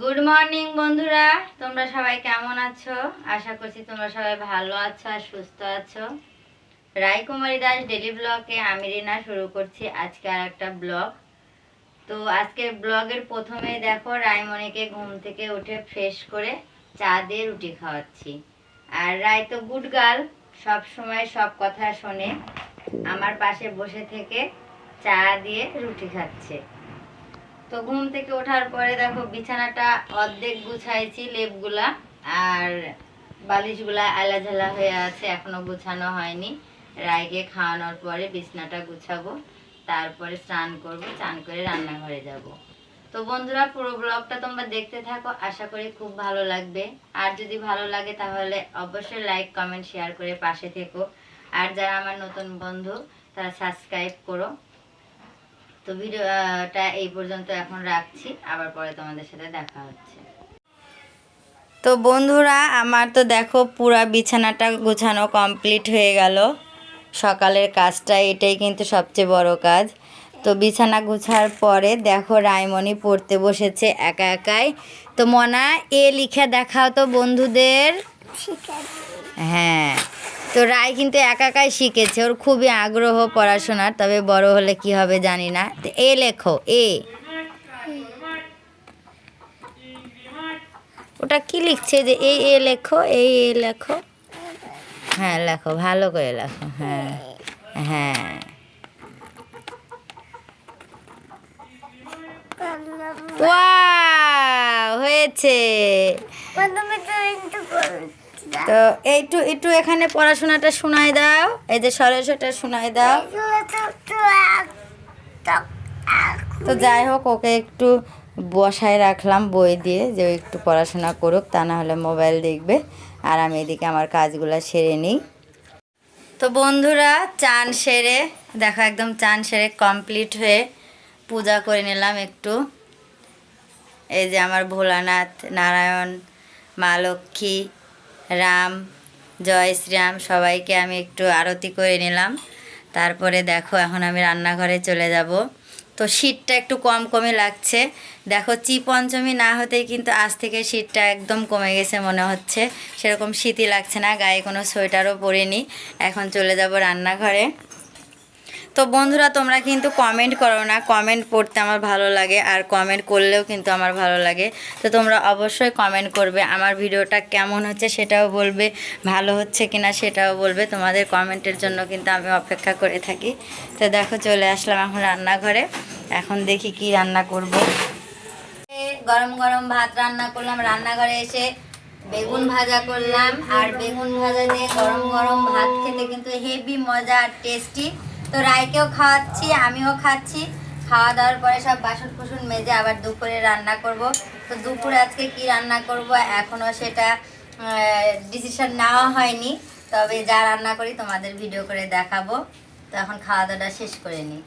Good morning বন্ধুরা। তোমরা সবাই কেমন আছো? আশা করছি তোমরা সবাই ভালো আছো আর সুস্থ আছো। রায়কুমারী দাস ডেলি ব্লগে আমি রিনা শুরু করছি আজকে আর একটা ব্লগ। তো আজকে ব্লগের প্রথমে দেখো, রায়মণিকে ঘুম থেকে উঠে ফ্রেশ করে চা দিয়ে রুটি খাওয়াচ্ছি। আর রায় তো গুড গার্ল সব সময় সব কথা শোনে। আমার পাশে বসে থেকে চা দিয়ে রুটি খাচ্ছে। তো ঘুম থেকে ওঠার পরে দেখো বিছানাটা অর্ধেক গুছাইছি লেপগুলা, আর বালিশগুলা আলাঝালা হয়ে আছে, এখনও গুছানো হয়নি। রায়কে খাওয়ানোর পরে বিছানাটা গুছাবো, তারপরে স্নান করব, স্নান করে রান্নাঘরে যাব। তো বন্ধুরা, পুরো ব্লগটা তোমরা দেখতে থাকো, আশা করি খুব ভালো লাগবে। আর যদি ভালো লাগে তাহলে অবশ্যই লাইক, কমেন্ট, শেয়ার করে পাশে থেকো। আর যারা আমার নতুন বন্ধু, তারা সাবস্ক্রাইব করো। তো ভিডিওটা এই পর্যন্ত এখন রাখছি। আবার পরে তোমাদের সাথে দেখা হচ্ছে। তো বন্ধুরা আমার তো দেখো পুরা বিছানাটা গোছানো কমপ্লিট হয়ে গেল। সকালের কাজটা এটাই কিন্তু সবচেয়ে বড় কাজ। তো বিছানা গুছার পরে দেখো রায়মণি পড়তে বসেছে একা একাই। তো মনা এ লিখে দেখাও তো বন্ধুদের। হ্যাঁ। তো রায় কিন্তু একা একাই শিখেছে, ওর খুবই আগ্রহ পড়াশোনার, তবে বড় হলে কি হবে জানি না। তো এ লেখো, এ। ওটা কি লিখছে যে এই এ লেখো এই এ লেখো? হ্যাঁ লেখো, ভালো করে লেখো হ্যাঁ হ্যাঁ। ওয়াও, হয়েছে। তো এইটু একটু এখানে পড়াশোনাটা শোনাই দাও। এই যে সরস্বটা শোনাই দাও। তো যাই হোক, ওকে একটু বসায় রাখলাম, বই দিয়ে যে একটু পড়াশোনা করুক, তা না হলে মোবাইল দেখবে। আর আমি এদিকে আমার কাজগুলো সেরে নিই। তো বন্ধুরা, চান সেরে, দেখো একদম চান সেরে কমপ্লিট হয়ে পূজা করে নিলাম একটু। এই যে আমার ভোলানাথ, নারায়ণ, মা লক্ষ্মী রাম, জয় শ্রীরাম, সবাইকে আমি একটু আরতি করে নিলাম। তারপরে দেখো, এখন আমি রান্নাঘরে চলে যাব। তো শীতটা একটু কম কমে লাগছে। দেখো, চি পঞ্চমী না হতেই কিন্তু আজ থেকে শীতটা একদম কমে গেছে মনে হচ্ছে। সেরকম শীতই লাগছে না, গায়ে কোনো সোয়েটারও পরিনি। এখন চলে যাব রান্নাঘরে। তো বন্ধুরা, তোমরা কিন্তু কমেন্ট করো না। কমেন্ট পড়তে আমার ভালো লাগে আর কমেন্ট করলেও কিন্তু আমার ভালো লাগে। তো তোমরা অবশ্যই কমেন্ট করবে, আমার ভিডিওটা কেমন হচ্ছে সেটাও বলবে, ভালো হচ্ছে কিনা সেটাও বলবে। তোমাদের কমেন্টের জন্য কিন্তু আমি অপেক্ষা করে থাকি। তো দেখো, চলে আসলাম এখন রান্নাঘরে। এখন দেখি কি রান্না করব। গরম গরম ভাত রান্না করলাম, রান্নাঘরে এসে বেগুন ভাজা করলাম। আর বেগুন ভাজা দিয়ে গরম গরম ভাত খেতে কিন্তু হেভি মজা আর টেস্টি তো রায়কেও খাওয়াচ্ছি, আমিও খাচ্ছি। খাওয়া দাওয়ার পরে সব বাসন কুসুন মেজে আবার দুপুরে রান্না করব। তো দুপুরে আজকে কি রান্না করব এখনও সেটা ডিসিশন নেওয়া হয়নি। তবে যা রান্না করি তোমাদের ভিডিও করে দেখাবো। তো এখন খাওয়া দাওয়াটা শেষ করে নিই।